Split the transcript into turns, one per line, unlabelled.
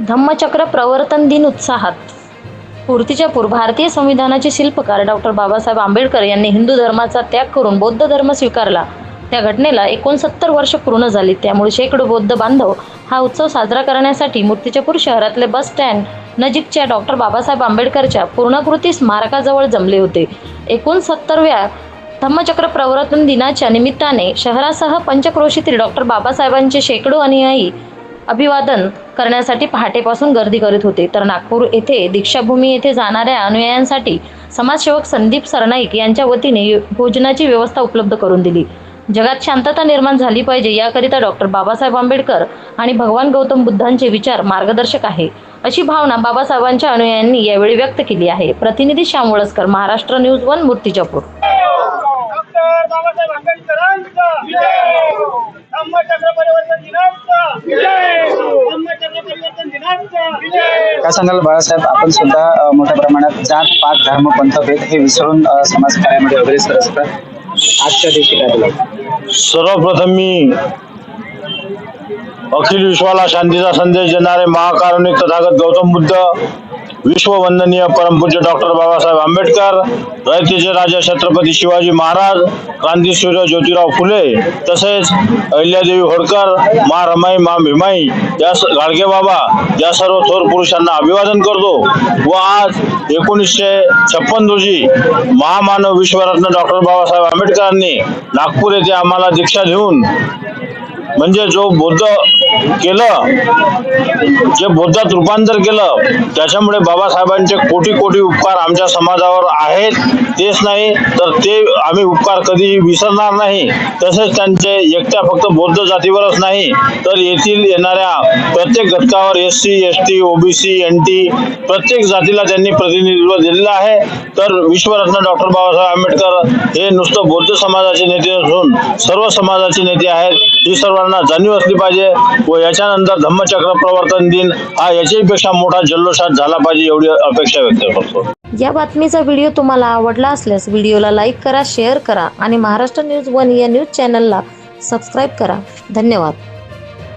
धम्मचक्र प्रवर्तन दिन उत्साहात. पूर्तीच्या पूर भारतीय संविधानाचे शिल्पकार डॉक्टर बाबासाहेब आंबेडकर यांनी हिंदू धर्माचा त्याग करून बौद्ध धर्म स्वीकारला. त्या घटनेला एकोणसत्तर वर्ष पूर्ण झाली. त्यामुळे शेकडो बौद्ध बांधव हा उत्सव साजरा करण्यासाठी मूर्तिजापूर शहरातले बस स्टँड नजीकच्या डॉक्टर बाबासाहेब आंबेडकरच्या पूर्णाकृती स्मारकाजवळ जमले होते. एकोणसत्तरव्या धम्मचक्र प्रवर्तन दिनाच्या निमित्ताने शहरासह पंचक्रोशीतील डॉक्टर बाबासाहेबांचे शेकडो अनुयायी अभिवादन करण्यासाठी पहाटेपासून गर्दी करीत होते. तर नागपूर येथे दीक्षाभूमी येथे जाणाऱ्या अनुयायांसाठी समाजसेवक संदीप सरनाईक यांच्या वतीने भोजनाची व्यवस्था उपलब्ध करून दिली. जगात शांतता निर्माण झाली पाहिजे याकरिता डॉक्टर बाबासाहेब आंबेडकर आणि भगवान गौतम बुद्धांचे विचार मार्गदर्शक आहे अशी भावना बाबासाहेबांच्या अनुयायांनी यावेळी व्यक्त केली आहे. प्रतिनिधी श्याम वळसकर महाराष्ट्र न्यूज वन मूर्तिजापूर
बाबासाहेब आंबेडकरांचा
काय सांगाल बाळासाहेब? आपण सुद्धा मोठ्या प्रमाणात जात पात धर्म पंथभेद हे विसरून अ, समाजकार्यामध्ये अग्रेसर असतात आजच्या दिवशी काय बोलाल
सर्वप्रथम मी अखिल विश्वाला शांतीचा संदेश देणारे महाकारुणिक तथागत गौतम बुद्ध विश्ववंदनीय परमपूज्य डॉक्टर बाबासाहेब आंबेडकर रयतेचे राजा छत्रपती शिवाजी महाराज क्रांतीसूर्य ज्योतिराव फुले तसेच अहिल्यादेवी होळकर मा रमाई मा भीमाई या गाडगे बाबा या सर्व थोर पुरुषांना अभिवादन करतो. व आज एकोणीसशे छप्पन रोजी महामानव विश्वरत्न डॉक्टर बाबासाहेब आंबेडकरांनी नागपूर येथे आम्हाला दीक्षा देऊन म्हणजे जो बौद्ध केलं जे बौद्धात रूपांतर केलं त्याच्यामुळे बाबासाहेबांचे कोटी कोटी उपकार आमच्या समाजावर आहेत तेच नाही तर ते आम्ही उपकार कधीही विसरणार नाही. तसेच त्यांचे एकट्या फक्त बौद्ध जातीवरच नाही तर येथील येणाऱ्या प्रत्येक घटकावर S C S T OBC N T प्रत्येक जातीला त्यांनी प्रतिनिधित्व दिलेलं आहे. तर विश्वरत्न डॉक्टर बाबासाहेब आंबेडकर हे नुसतं बौद्ध समाजाचे नेते नसून सर्व समाजाचे नेते आहेत. ही सर्वांना जाणीव असली पाहिजे. व याच्यानंतर धम्मचक्र प्रवर्तन दिन हा याच्यापेक्षा मोठा जल्लोषात झाला पाहिजे एवढी अपेक्षा व्यक्त करतो.
या बातमीचा व्हिडिओ तुम्हाला आवडला असल्यास व्हिडिओला लाईक करा शेअर करा आणि महाराष्ट्र न्यूज वन या न्यूज चॅनलला सबस्क्राईब करा. धन्यवाद.